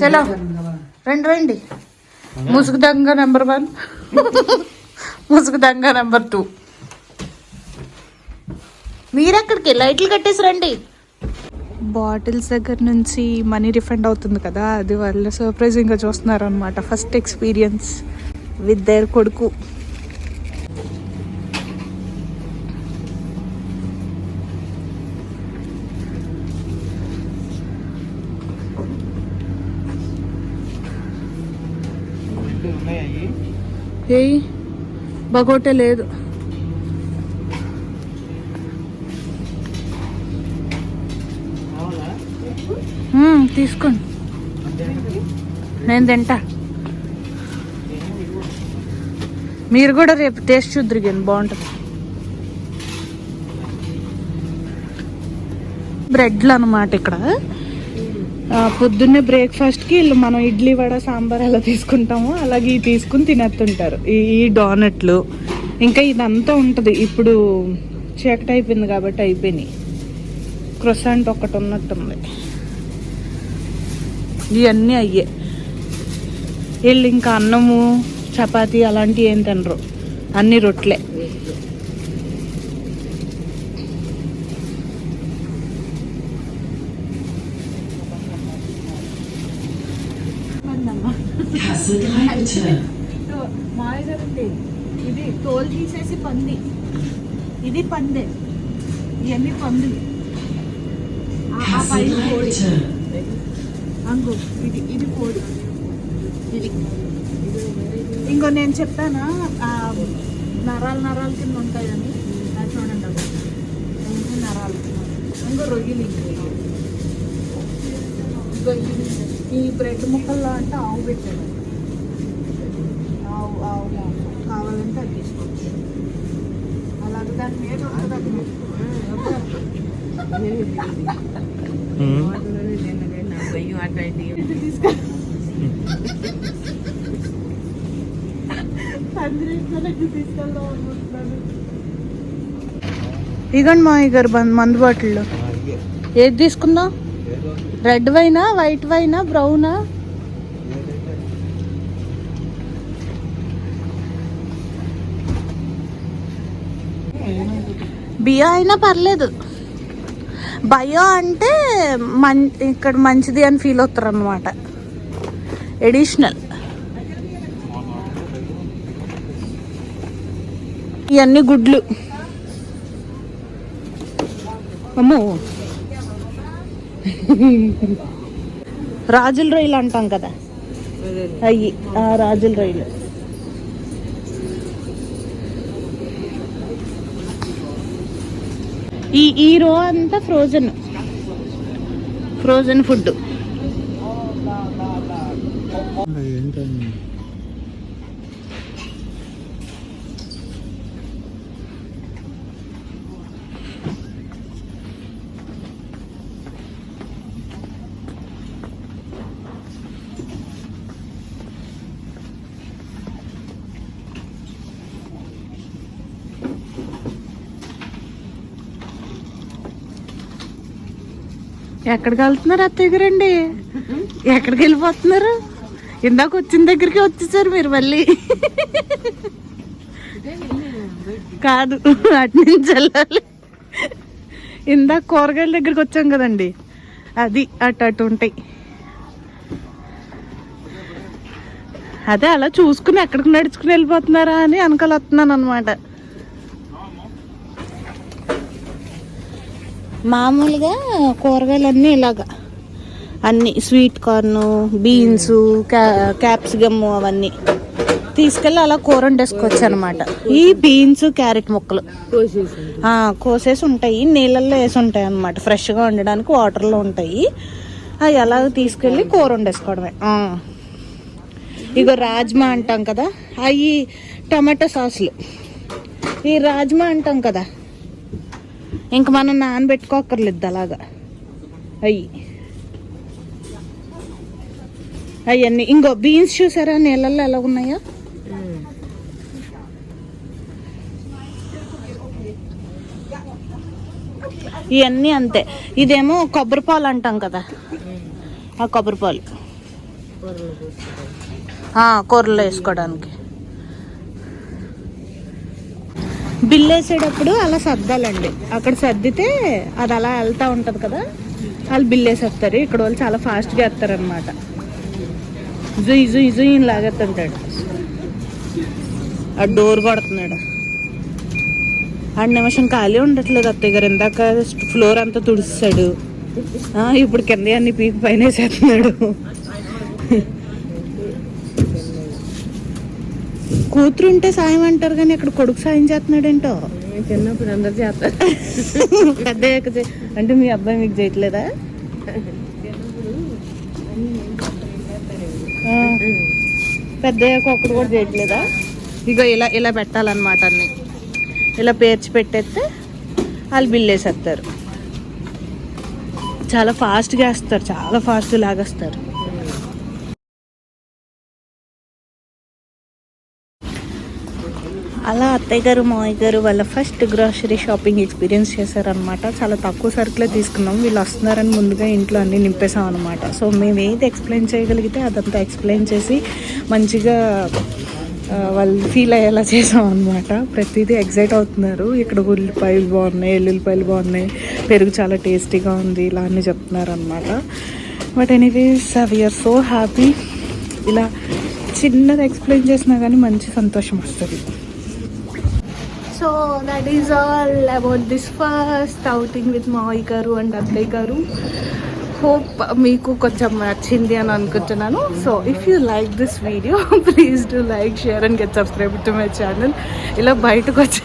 చలో. రండి రండి. ముసుగు దంగ నెంబర్ వన్ ముసుగు దంగ నెంబర్ టూ మీరెక్కడికి? లైట్లు కట్టేసి రండి. బాటిల్స్ దగ్గర నుంచి మనీ రిఫండ్ అవుతుంది కదా అది వాళ్ళు సర్ప్రైజింగ్గా చూస్తున్నారు అనమాట ఫస్ట్ ఎక్స్పీరియన్స్ విత్ దేర్ కొడుకు. ఏయ్ బగోటే లేదు తీసుకోండి. నేను తింటా. మీరు కూడా రేపు టేస్ట్ చూద్దరు కానీ బాగుంటుంది. బ్రెడ్లు అనమాట ఇక్కడ. పొద్దున్నే బ్రేక్ఫాస్ట్కి వీళ్ళు మనం ఇడ్లీ వడ సాంబార్ ఎలా తీసుకుంటామో అలాగే ఇవి తీసుకుని తినేస్తుంటారు. ఈ డోనట్లు. ఇంకా ఇదంతా ఉంటుంది. ఇప్పుడు చీకటి అయిపోయింది కాబట్టి అయిపోయినాయి. క్రొసాంట్ ఒకటి ఉన్నట్టుంది. ఇవన్నీ అయ్యే. వీళ్ళు ఇంకా అన్నము చపాతి అలాంటివి ఏం తినరు. అన్ని రొట్లే. ఇది తోలు తీసేసి పంది. ఇది పందే. ఇవన్నీ పందులు. ఆ- పైన కోడి. అంగు ఇది ఇది కోడి. ఇది. ఇంకో నేను చెప్పానా? నరాలు నరాలు కింద ఉంటాయని. చూడండి ఇవి నరాలు. ఇంకో రొయ్యలు ఇంకో ఇంకో ఈ బ్రెడ్ ముక్కల్లో అంటే ఆవు పెట్టాడు ఆవు ఆవు కావాలంటే అది తీసుకోవచ్చు. అలాగే దాని మీద ఇగండి మా గారు మందు బాటిల్లో. ఏది తీసుకుందాం? రెడ్ వైనా వైట్ వైనా బ్రౌనా బియో అయినా పర్లేదు. బయో అంటే మం ఇక్కడ మంచిది అని ఫీల్ అవుతారు అనమాట ఎడిషనల్ ఇవన్నీ గుడ్లు. అమ్మో. రాజుల రొయ్యలు అంటాం కదా. అయ్యి ఆ రాజుల రొయ్యలు ఈ ఈ రో అంతా ఫ్రోజన్ ఫ్రోజన్ ఫుడ్ ఎక్కడికి వెళ్తున్నారు అత్తయ్య గారండి ఎక్కడికి వెళ్ళిపోతున్నారు? ఇందాక వచ్చిన దగ్గరికి వచ్చేసారు మీరు మళ్ళీ. కాదు అటు నుంచి వెళ్ళాలి. ఇందాక కూరగాయల దగ్గరికి వచ్చాం కదండి. అది అటు అటు ఉంటాయి. అదే అలా చూసుకుని ఎక్కడికి నడుచుకుని వెళ్ళిపోతున్నారా అని వెనకాల వస్తున్నాను అనమాట మామూలుగా కూరగాయలన్నీ ఇలాగా. అన్ని స్వీట్ కార్న్ బీన్స్ క్యా క్యాప్సికమ్ అవన్నీ. తీసుకెళ్ళి అలా కూర వండేసుకోవచ్చు అనమాట ఈ బీన్స్ క్యారెట్ ముక్కలు. కోసేసి ఉంటాయి. నీళ్ళల్లో వేసి ఉంటాయి అనమాట ఫ్రెష్గా ఉండడానికి వాటర్లో ఉంటాయి. అవి అలా తీసుకెళ్ళి కూర వండేసుకోవడమే. ఇగో రాజ్మా అంటాం కదా. అవి టమాటో సాసులు. ఈ రాజ్మా అంటాం కదా. ఇంక మనం నానబెట్టుకోకర్లేదు అలాగా. అయ్యి. అవన్నీ ఇంకో బీన్స్ చూసారా? నీళ్ళల్లో ఎలా ఉన్నాయో? ఇవన్నీ అంతే. ఇదేమో కొబ్బరి పాలు అంటాం కదా. ఆ కొబ్బరి పాలు. కూరలో వేసుకోవడానికి. బిల్ వేసేటప్పుడు అలా సర్దాలండి. అక్కడ సర్దితే అది అలా వెళ్తూ ఉంటుంది కదా వాళ్ళు బిల్లేసేస్తారు. ఇక్కడ వాళ్ళు చాలా ఫాస్ట్గా వేస్తారనమాట జుయ్ జుయ్ జుయ్ లాగేస్తుంటాడు. ఆ డోర్ కొడుతున్నాడు. ఆ నిమిషం ఖాళీ ఉండట్లేదు అత్తయ్య గారు. ఇందాక ఫ్లోర్ అంతా తుడిచాడు ఇప్పుడు కింద అన్ని పీక్ పైన వేసేస్తున్నాడు. కూతురు ఉంటే సాయం అంటారు కానీ ఇక్కడ కొడుకు సాయం చేస్తున్నాడేంటో? నేను చిన్నప్పుడు అందరు చేస్తారు. పెద్ద అంటే మీ అబ్బాయి మీకు చేయట్లేదా. పెద్ద ఒక్కడు కూడా చేయట్లేదా? ఇగో ఇలా ఇలా పెట్టాలన్నమాట అన్ని. ఇలా పేర్చి పెట్టేస్తే వాళ్ళు బిల్ వేసేస్తారు. చాలా ఫాస్ట్గా వేస్తారు చాలా ఫాస్ట్ లాగేస్తారు. అలా అత్తయ్య గారు మావయ్య గారు వాళ్ళ ఫస్ట్ గ్రాసరీ షాపింగ్ ఎక్స్పీరియన్స్ చేశారనమాట చాలా తక్కువ సరుకులే తీసుకున్నాం. వీళ్ళు వస్తున్నారని ముందుగా ఇంట్లో అన్నీ నింపేసాం అనమాట సో మేము ఏది ఎక్స్ప్లెయిన్ చేయగలిగితే అదంతా ఎక్స్ప్లెయిన్ చేసి మంచిగా వాళ్ళు ఫీల్ అయ్యేలా చేసాం అనమాట ప్రతిదీ ఎగ్జైట్ అవుతున్నారు. ఇక్కడ ఉల్లిపాయలు బాగున్నాయి ఎల్లుల్లిపాయలు బాగున్నాయి. పెరుగు చాలా టేస్టీగా ఉంది ఇలా అన్నీ చెప్తున్నారు అనమాట but anyways we're uh, so happy ఇలా చిన్నది ఎక్స్ప్లెయిన్ చేసినా కానీ మంచి సంతోషం వస్తుంది. So that is all about this first outing with మావయ్య గారు అండ్ అత్తయ్య గారు. హోప్ మీకు కొంచెం నచ్చింది అని అనుకుంటున్నాను. So if you like this video please do like share and get subscribe to my channel ఇలా బయటకు వచ్చే